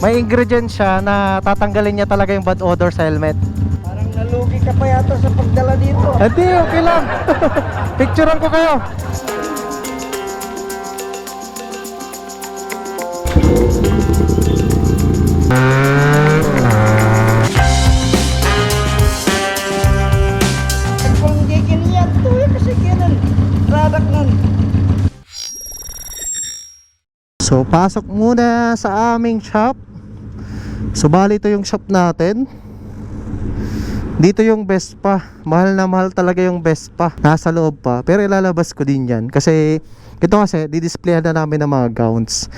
may ingredient siya na tatanggalin niya talaga yung bad odor sa helmet. Parang nalugi ka pa yata sa pagdala dito. Hindi, okay lang. Picturean ko kayo. So, pasok muna sa aming shop. So, bali ito yung shop natin. Dito yung best pa. Mahal na mahal talaga yung best pa. Nasa loob pa. Pero ilalabas ko din yan. Kasi, ito kasi, didisplayan na namin ng mga gowns.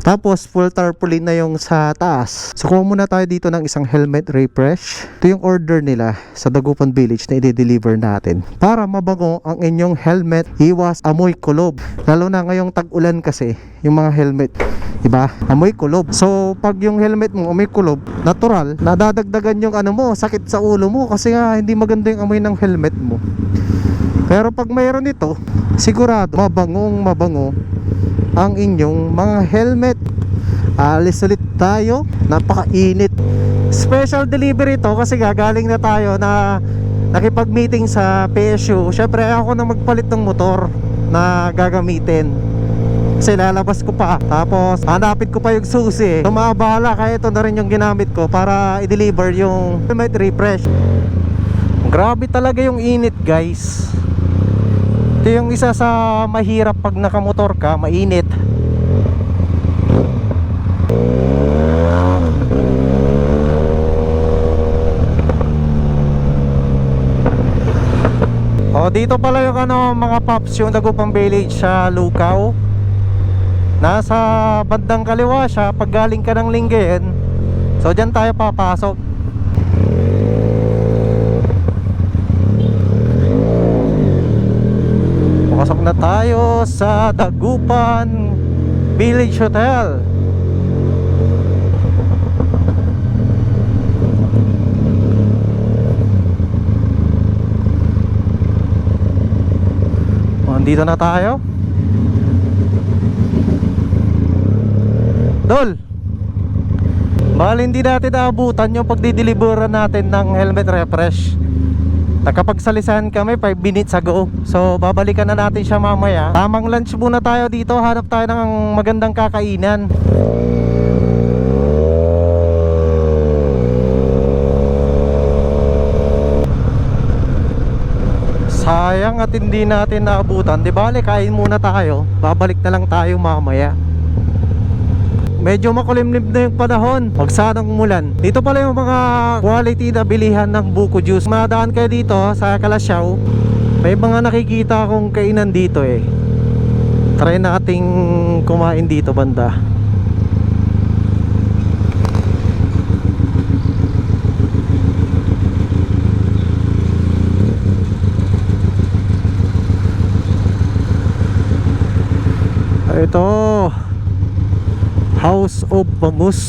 Tapos, full tarpaulin na yung sa taas. So, kuha muna tayo dito ng isang helmet refresh. Ito yung order nila sa Dagupan Village na i-deliver natin. Para mabango ang inyong helmet, iwas amoy kulob. Lalo na ngayong tag-ulan kasi, yung mga helmet. Diba? Amoy kulob. So, pag yung helmet mo amoy kulob, natural, nadadagdagan yung ano mo, sakit sa ulo mo kasi nga hindi maganda yung amoy ng helmet mo. Pero pag mayroon ito, sigurado mabangong mabango ang inyong mga helmet. Alis ulit tayo. Napakainit. Special delivery to kasi gagaling na tayo na nakipag-meeting sa PSU. Syempre ako na magpalit ng motor na gagamitin. Kasi lalabas ko pa. Tapos hanapin ko pa yung susi. Tumabahala kaya ito na rin yung ginamit ko para i-deliver yung helmet refresh. Grabe talaga yung init guys. Ito yung isa sa mahirap pag nakamotor ka, mainit. Oh, dito pala yung ano, mga paps yung Dagupang Village sa Lukaw. Nasa bandang kaliwa siya pag galing ka ng Lingayen. So diyan tayo papasok. Pasok na tayo sa Dagupan Village Hotel. O, Andito na tayo. Dol. Bali hindi natin naabutan yung pagdideliveran natin ng helmet refresh. Nakapagsalisahan kami 5 minutes ago. So babalikan na natin siya mamaya. Tamang lunch muna tayo dito. Hanap tayo ng magandang kakainan. Sayang at hindi natin naabutan. Di bale kain muna tayo. Babalik na lang tayo mamaya Medyo makulimlim na yung panahon. Huwag sanang umulan. Dito pala yung mga quality na bilihan ng buko juice. Madaan kayo dito sa Kalasyaw. May mga nakikita akong kainan dito eh. Try nating kumain dito banda Ito House of Bangus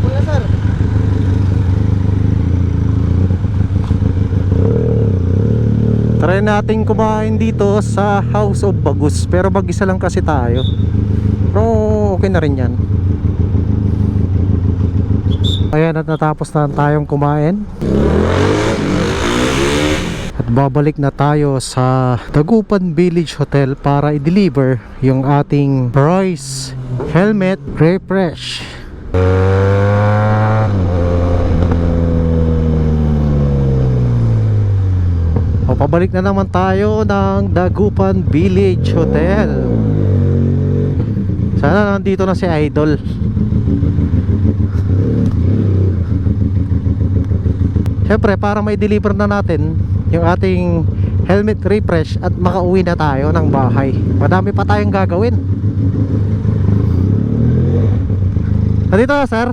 Kuya sir, Try natin kumain dito sa House of Bagus Pero mag-isa lang kasi tayo. Pero okay na rin yan. Ayan at natapos na tayong kumain At babalik na tayo sa Dagupan Village Hotel Para i-deliver yung ating Royce Helmet Refresh O pabalik na naman tayo ng Dagupan Village Hotel. Sana nandito na si Idol. Siyempre para may deliver na natin yung ating helmet refresh at makauwi na tayo ng bahay. Madami pa tayong gagawin. Nandito na sir?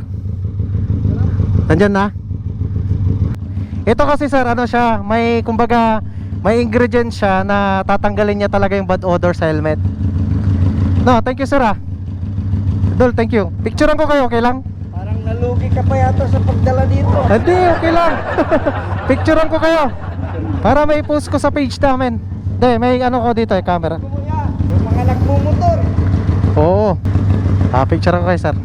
Nandyan na? Ito kasi sir, ano siya, may kumbaga may ingredient siya na tatanggalin niya talaga yung bad odor sa helmet. No, thank you sir ah. Dol, thank you. Picturean ko kayo, okay lang? Nalugi ka pa yata sa pagdala dito. Hindi, okay lang. Picturean ko kayo. Para may post ko sa page namin. Hindi, may ano ko dito eh, camera. Yung mga nagmumotor. Oo. Ah, picture ako kay sir.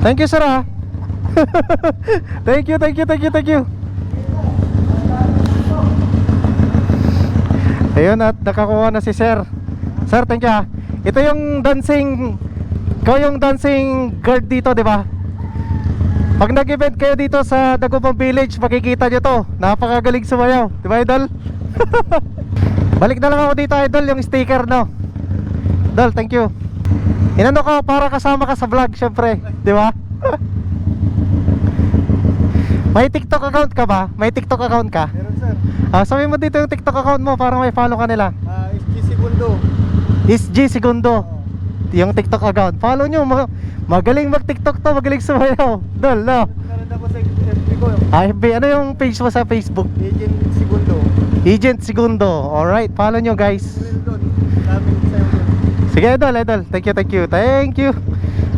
Thank you sir ah. thank you, thank you, thank you, thank you. Ayun at nakakuha na si sir. Sir, thank you ah. Ito yung dancing Ikaw yung dancing guard dito, di ba? Pag nag-event kayo dito sa Dagupang Village, makikita nyo to. Napakagaling sumayaw. Di ba, Idol? Balik na lang ako dito, Idol, yung sticker, no? Idol, thank you. Inano ko para kasama ka sa vlog, syempre. Di ba? May TikTok account ka ba? May TikTok account ka? Meron sir. Ah, sabihin mo dito yung TikTok account mo para may follow ka nila. Ah, SG Segundo. Is G Segundo. Yung TikTok account. Follow nyo. ma- magaling mag-TikTok to. Magaling sumayaw. Dol, no? Meron ako sa FB ko. FB, ano yung page mo sa Facebook? Agent Segundo. Agent Segundo. Alright, follow nyo guys. Sige, Idol, Idol. Thank you, thank you. Thank you.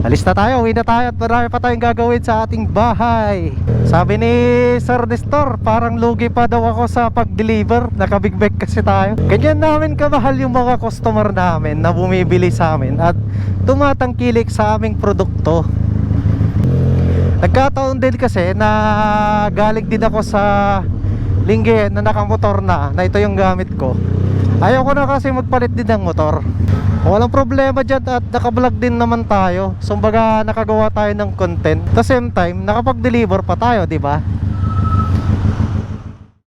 Alis na tayo, uwi na tayo at marami pa tayong gagawin sa ating bahay. Sabi ni Sir Nestor, parang lugi pa daw ako sa pag-deliver. Naka-big bag kasi tayo. Ganyan namin kamahal yung mga customer namin na bumibili sa amin at tumatangkilik sa aming produkto. Nagkataon din kasi na galing din ako sa lingge na nakamotor na, na ito yung gamit ko. Ayaw ko na kasi magpalit din ng motor. Walang problema dyan at nakablog din naman tayo. So nakagawa tayo ng content. At the same time, nakapag-deliver pa tayo, di ba?